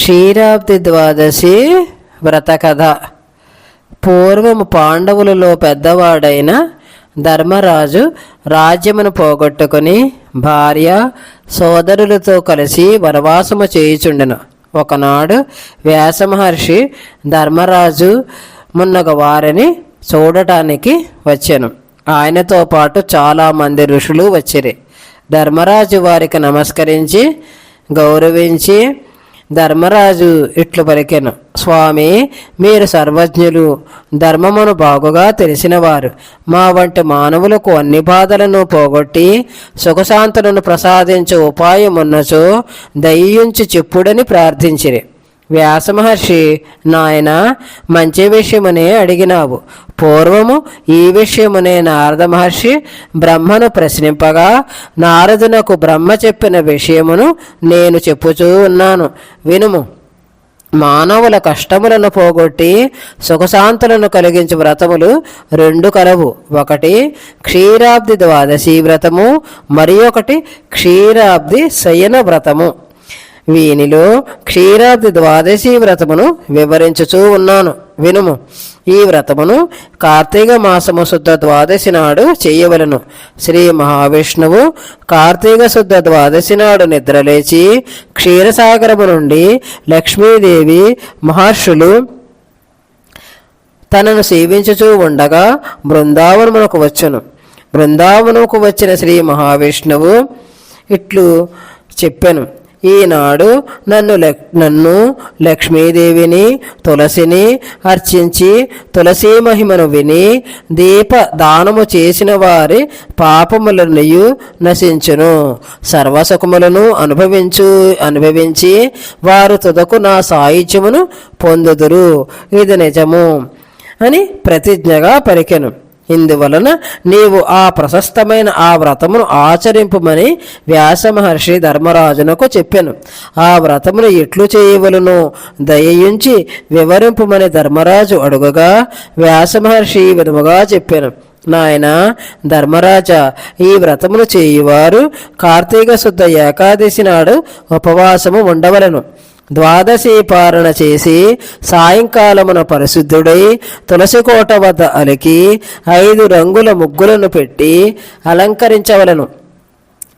క్షీరాబ్ది ద్వాదశి వ్రతకథ. పూర్వము పాండవులలో పెద్దవాడైన ధర్మరాజు రాజ్యమును పోగొట్టుకుని భార్య సోదరులతో కలిసి వనవాసము చేయుచుండెను. ఒకనాడు వ్యాసమహర్షి ధర్మరాజు మున్నగ వారిని చూడటానికి వచ్చాను. ఆయనతో పాటు చాలామంది ఋషులు వచ్చిరి. ధర్మరాజు వారికి నమస్కరించి గౌరవించి ధర్మరాజు ఇట్లు పలికెను. స్వామి మీరు సర్వజ్ఞులు. ధర్మమును బాగుగా తెలిసినవారు. మా వంటి మానవులకు అన్ని బాధలను పోగొట్టి సుఖశాంతులను ప్రసాదించే ఉపాయమున్నచో దయ్యుంచి చెప్పుడని ప్రార్థించిరి. వ్యాసమహర్షి నాయన మంచి విషయమునే అడిగినావు. పూర్వము ఈ విషయమునే నారద మహర్షి బ్రహ్మను ప్రశ్నింపగా నారదునకు బ్రహ్మ చెప్పిన విషయమును నేను చెప్పుచూ ఉన్నాను. వినుము. మానవుల కష్టములను పోగొట్టి సుఖశాంతులను కలిగించు వ్రతములు రెండు కలవు. ఒకటి క్షీరాబ్ది ద్వాదశి వ్రతము మరి ఒకటి క్షీరాబ్ది శయన వ్రతము. వీనిలో క్షీరాది ద్వాదశి వ్రతమును వివరించుచూ ఉన్నాను. వినుము. ఈ వ్రతమును కార్తీక మాసము శుద్ధ ద్వాదశి నాడు చేయవలను. శ్రీ మహావిష్ణువు కార్తీక శుద్ధ ద్వాదశి నాడు నిద్రలేచి క్షీరసాగరము నుండి లక్ష్మీదేవి మహర్షులు తనను సేవించుచూ ఉండగా బృందావనమునకు వచ్చును. బృందావనముకు వచ్చిన శ్రీ మహావిష్ణువు ఇట్లు చెప్పాను. ఈనాడు నన్ను లక్ నన్ను లక్ష్మీదేవిని తులసిని అర్చించి తులసీ మహిమను విని దీప దానము చేసిన వారి పాపములనియు నశించును. సర్వసుఖములను అనుభవించు అనుభవించి వారు తుదకు నా సాహిత్యమును పొందుదురు. ఇది నిజము అని ప్రతిజ్ఞగా పలికెను. ఇందువలన నీవు ఆ ప్రశస్తమైన ఆ వ్రతమును ఆచరింపుమని వ్యాస మహర్షి ధర్మరాజునకు చెప్పాను. ఆ వ్రతమును ఎట్లు చేయవలను? దయయుంచి వివరింపుమని ధర్మరాజు అడుగగా వ్యాస మహర్షి ఈ విధముగా చెప్పాను. నాయన ధర్మరాజా ఈ వ్రతమును చేయువారు కార్తీక శుద్ధ ఏకాదశి నాడు ఉపవాసము ఉండవలను. ద్వాదశి పారణ చేసి సాయంకాలమున పరిశుద్ధుడై తులసి కోట వద్ద అలికి ఐదు రంగుల ముగ్గులను పెట్టి అలంకరించవలను.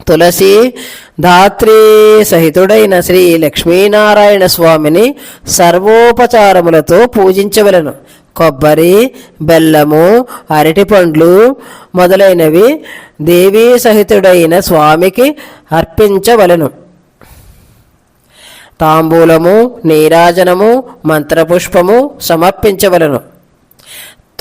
తులసి ధాత్రి సహితుడైన శ్రీ లక్ష్మీనారాయణ స్వామిని సర్వోపచారములతో పూజించవలను. కొబ్బరి బెల్లము అరటిపండ్లు మొదలైనవి దేవీ సహితుడైన స్వామికి అర్పించవలను. తాంబూలము నీరాజనము మంత్రపుష్పము సమర్పించవలను.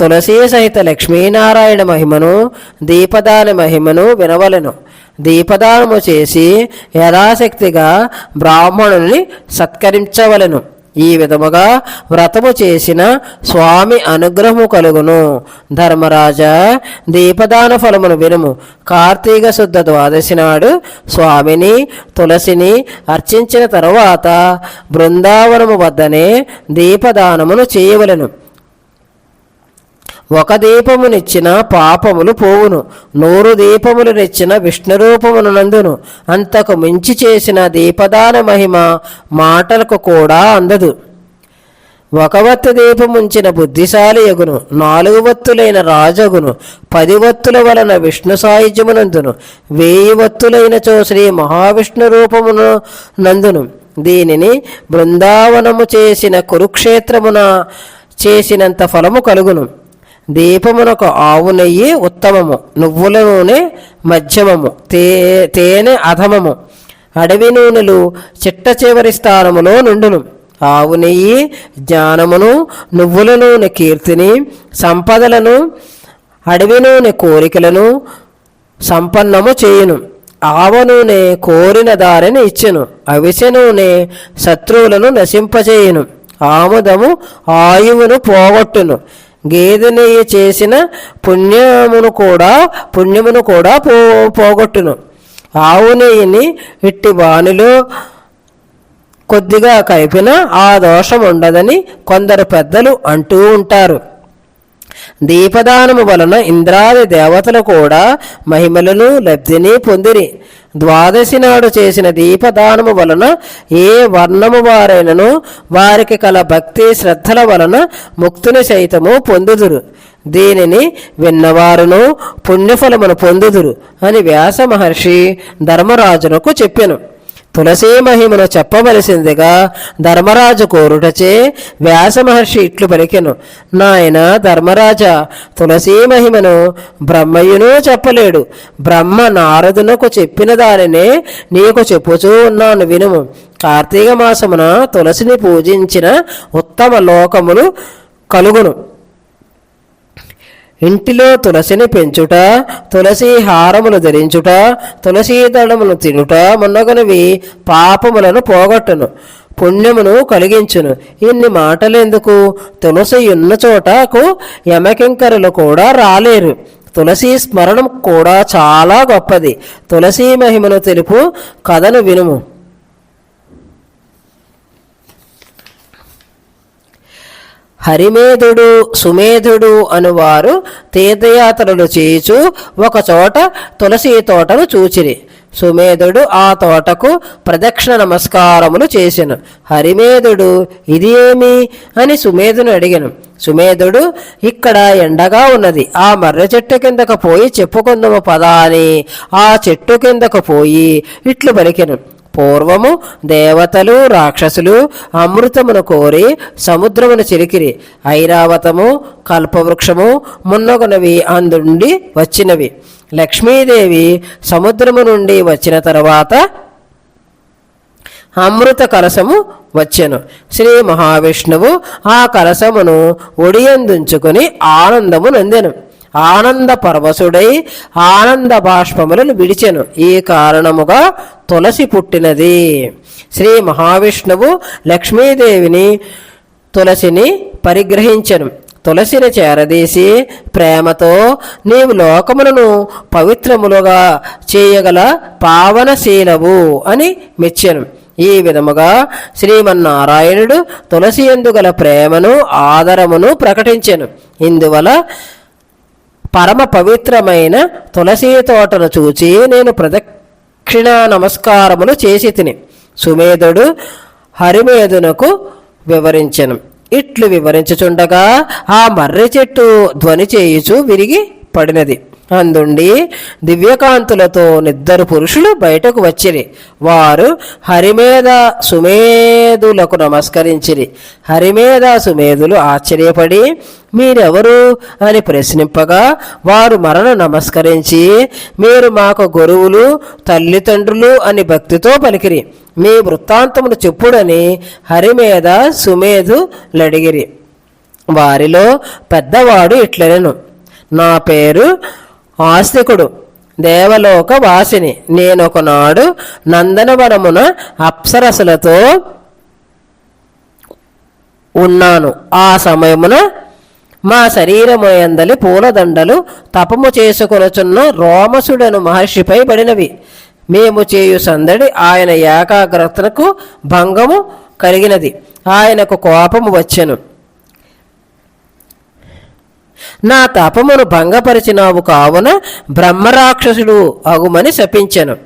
తులసీ సహిత లక్ష్మీనారాయణ మహిమను దీపదాన మహిమను వినవలను. దీపదానము చేసి యథాశక్తిగా బ్రాహ్మణుని సత్కరించవలను. ఈ విధముగా వ్రతము చేసిన స్వామి అనుగ్రహము కలుగును. ధర్మరాజా దీపదాన ఫలమును వినుము. కార్తీక శుద్ధ ద్వాదశి నాడు స్వామిని తులసిని అర్చించిన తరువాత బృందావనము వద్దనే దీపదానమును చేయవలెను. ఒక దీపమునిచ్చిన పాపములు పోవును నూరు దీపములనిచ్చిన విష్ణు రూపమును నందును. అంతకు మించి చేసిన దీపదాన మహిమ మాటలకు కూడా అందదు. ఒక వత్తు దీపముంచిన బుద్ధిశాలి యగును నాలుగు వత్తులైన రాజగును పది వత్తుల వలన విష్ణు సాయుధ్యమునందును వేయి వత్తులైనచో శ్రీ మహావిష్ణు రూపమును నందును. దీనిని బృందావనము చేసిన కురుక్షేత్రమున చేసినంత ఫలము కలుగును. దీపమునకు ఆవు నెయ్యి ఉత్తమము నువ్వుల నూనె మధ్యమము తే తేనె అధమము. అడవి నూనెలు చిట్ట చివరి స్థానములో నుండును. ఆవు నెయ్యి జ్ఞానమును నువ్వుల నూనె కీర్తిని సంపదలను అడవి నూనె కోరికలను సంపన్నము చేయును. ఆవ నూనె కోరిన దారిని ఇచ్చెను. అవిసె నూనె శత్రువులను నశింపజేయును. ఆముదము ఆయువును పోగొట్టును. గేదె నెయ్యి చేసిన పుణ్యమును కూడా పుణ్యమును కూడా పో పోగొట్టును. ఆవు నెయ్యిని ఇట్టి బాణిలో కొద్దిగా కైపిన ఆ దోషం ఉండదని కొందరు పెద్దలు అంటూ ఉంటారు. దీపదానము వలన ఇంద్రాది దేవతలు కూడా మహిమలను లబ్ధిని పొందిరి. ద్వాదశి నాడు చేసిన దీపదానము వలన ఏ వర్ణము వారైనను వారికి కల భక్తి శ్రద్ధల వలన ముక్తిని సైతము పొందుదురు. దీనిని విన్నవారును పుణ్యఫలమును పొందుదురు అని వ్యాస మహర్షి ధర్మరాజునకు చెప్పాను. తులసీ మహిమను చెప్పవలసిందిగా ధర్మరాజు కోరుటచే వ్యాస మహర్షి ఇట్లు పలికెను. నాయన ధర్మరాజ తులసీ మహిమను బ్రహ్మయును చెప్పలేడు. బ్రహ్మ నారదునకు చెప్పిన దానినే నీకు చెప్పుచూ ఉన్నాను వినుము. కార్తీక మాసమున తులసిని పూజించిన ఉత్తమ లోకములు కలుగును. ఇంటిలో తులసిని పెంచుట తులసి హారములు ధరించుట తులసీ దళములు తినుట మున్నగనవి పాపములను పోగొట్టును పుణ్యమును కలిగించును. ఇన్ని మాటలెందుకు? తులసి ఉన్న చోటకు యమకింకరులు కూడా రాలేరు. తులసి స్మరణం కూడా చాలా గొప్పది. తులసీ మహిమను తెలుపు కథను వినుము. హరిమేధుడు సుమేధుడు అనువారు తీర్థయాత్రలు చేయుచు ఒకచోట తులసి తోటను చూచిరి. సుమేధుడు ఆ తోటకు ప్రదక్షిణ నమస్కారములు చేసెను. హరిమేధుడు ఇది ఏమి? అని సుమేధుని అడిగాను. సుమేధుడు ఇక్కడ ఎండగా ఉన్నది. ఆ మర్ర చెట్టు కిందకు పోయి చెప్పుకుందాము పదా అని ఆ చెట్టు కిందకు పోయి ఇట్లు పలికెను. పూర్వము దేవతలు రాక్షసులు అమృతమును కోరి సముద్రమును చిలికిరి. ఐరావతము కల్పవృక్షము మున్నగునవి అందుండి వచ్చినవి. లక్ష్మీదేవి సముద్రము నుండి వచ్చిన తర్వాత అమృత కలశము వచ్చెను. శ్రీ మహావిష్ణువు ఆ కలశమును ఒడియందుంచుకొని ఆనందము నందెను. ఆనంద పరవశుడై ఆనంద బాష్పములను విడిచెను. ఈ కారణముగా తులసి పుట్టినది. శ్రీ మహావిష్ణువు లక్ష్మీదేవిని తులసిని పరిగ్రహించెను. తులసిని చేరదీసి ప్రేమతో నీవు లోకములను పవిత్రములుగా చేయగల పావనశీలవు అని మెచ్చెను. ఈ విధముగా శ్రీమన్నారాయణుడు తులసి ఎందుగల ప్రేమను ఆదరమును ప్రకటించెను. ఇందువల పరమ పవిత్రమైన తులసీ తోటను చూచి నేను ప్రదక్షిణ నమస్కారములు చేసి తిని సుమేధుడు హరిమేధునకు వివరించను. ఇట్లు వివరించుచుండగా ఆ మర్రి చెట్టు ధ్వని చేయుచు విరిగి పడినది. అందుండి దివ్యకాంతులతో నిద్దరు పురుషులు బయటకు వచ్చిరి. వారు హరిమేధ సుమేధులకు నమస్కరించిరి. హరిమేధ సుమేధులు ఆశ్చర్యపడి మీరెవరు? అని ప్రశ్నింపగా వారు మరణ నమస్కరించి మీరు మాకు గురువులు తల్లిదండ్రులు అని భక్తితో పలికిరి. మీ వృత్తాంతమును చెప్పుడని హరిమేధ సుమేధు లడిగిరి. వారిలో పెద్దవాడు ఇట్లనెను. నా పేరు ఆస్తికుడు దేవలోక వాసిని. నేనొకనాడు నందనవనమున అప్సరసులతో ఉన్నాను. ఆ సమయమున మా శరీరము ఎందలి పూలదండలు తపము చేసుకొనుచున్న రోమసుడను మహర్షిపై పడినవి. మేము చేయు సందడి ఆయన ఏకాగ్రతకు భంగము కలిగినది. ఆయనకు కోపము వచ్చెను. నా తపమును భంగపరిచినావు కావున బ్రహ్మరాక్షసుడు అగుమని శపించెను.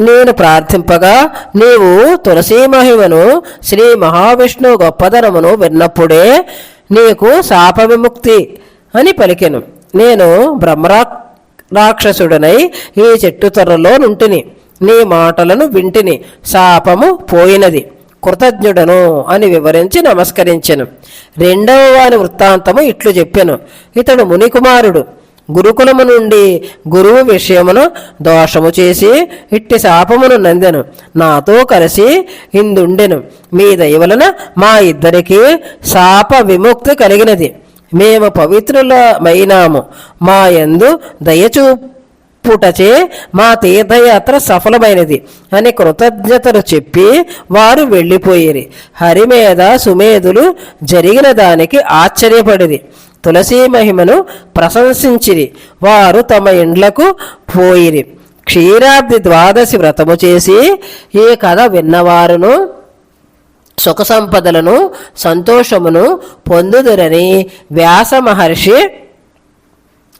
నేను ప్రార్థింపగా నీవు తులసీ మహిమను శ్రీ మహావిష్ణువు గొప్పదనమును విన్నప్పుడే నీకు శాప విముక్తి అని పలికెను. నేను బ్రహ్మరా రాక్షసుడనై ఈ చెట్టు త్వరలో నుంటిని నీ మాటలను వింటిని శాపము పోయినది. కృతజ్ఞుడను అని వివరించి నమస్కరించెను. రెండవ వాని వృత్తాంతము ఇట్లు చెప్పెను. ఇతడు మునికుమారుడు. గురుకులము నుండి గురువు విషయమును దోషము చేసి ఇట్టి శాపమును నందెను. నాతో కలిసి ఇందుండెను. మీ దయవలన మా ఇద్దరికి శాప విముక్తి కలిగినది. మేము పవిత్రులమైనాము. మా యందు దయచూ పుటచే మా తీర్థయాత్ర సఫలమైనది అని కృతజ్ఞతలు చెప్పి వారు వెళ్ళిపోయిరి. హరిమేధ సుమేధులు జరిగిన దానికి ఆశ్చర్యపడిది తులసీ మహిమను ప్రశంసించిరి. వారు తమ ఇండ్లకు పోయిరి. క్షీరాబ్ది ద్వాదశి వ్రతము చేసి ఈ కథ విన్నవారును సుఖ సంపదలను సంతోషమును పొందుదురని వ్యాస మహర్షి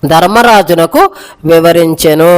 ధర్మరాజునకు వివరించెను.